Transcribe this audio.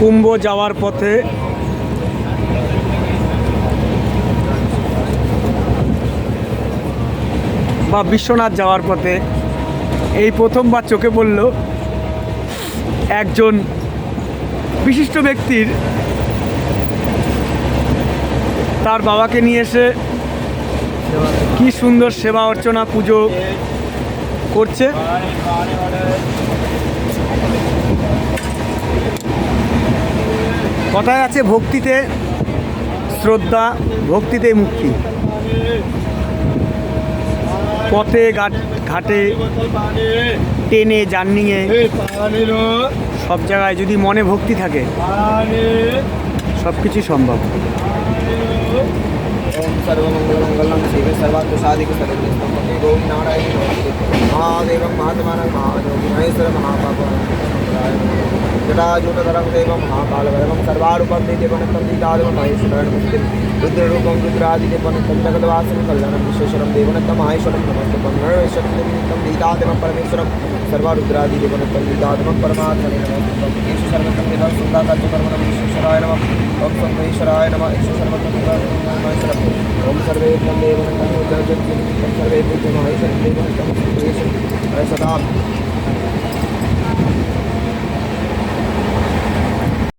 কুম্ভ যাওয়ার পথে বা বিশ্বনাথ যাওয়ার পথে এই প্রথমবার চোখে পড়ল একজন বিশিষ্ট ব্যক্তির। তার বাবাকে নিয়ে এসে কি সুন্দর সেবা অর্চনা, পুজো করছে। কথায় আছে ভক্তিতে শ্রদ্ধা ভক্তিতে মুক্তি পথে ঘাট- ঘাটে ট্রেনে জার্নিংয়ে সব জায়গায় যদি মনে ভক্তি থাকে সব কিছুই সম্ভব ओम सर्वमंगलमंगलम शिवे सर्वात्मसाधिक सर्वज्ञ गोविंद नारायण महादेव महात्मानं महायोगी महेश्वर महापाप जटाजूटधरं देवं महाकालभैरवं सर्वारूपं देवनतं दीदादं महेश्वरं मुक्तिं रुद्ररूपं रुद्रादिदेवं जगद्वासं कल्याणं विश्वेश्वरं देवनतं माहेश्वरं नमस्तकं नरवेश्वरं दीदादं परमेश्वरं सर्वारुद्रादिदेवनतं दीदादं परमात्मने नमस्तकं येषु ईश्वर सर्वतं महेश्वरम् ॐ सर्वे देवनतं सदा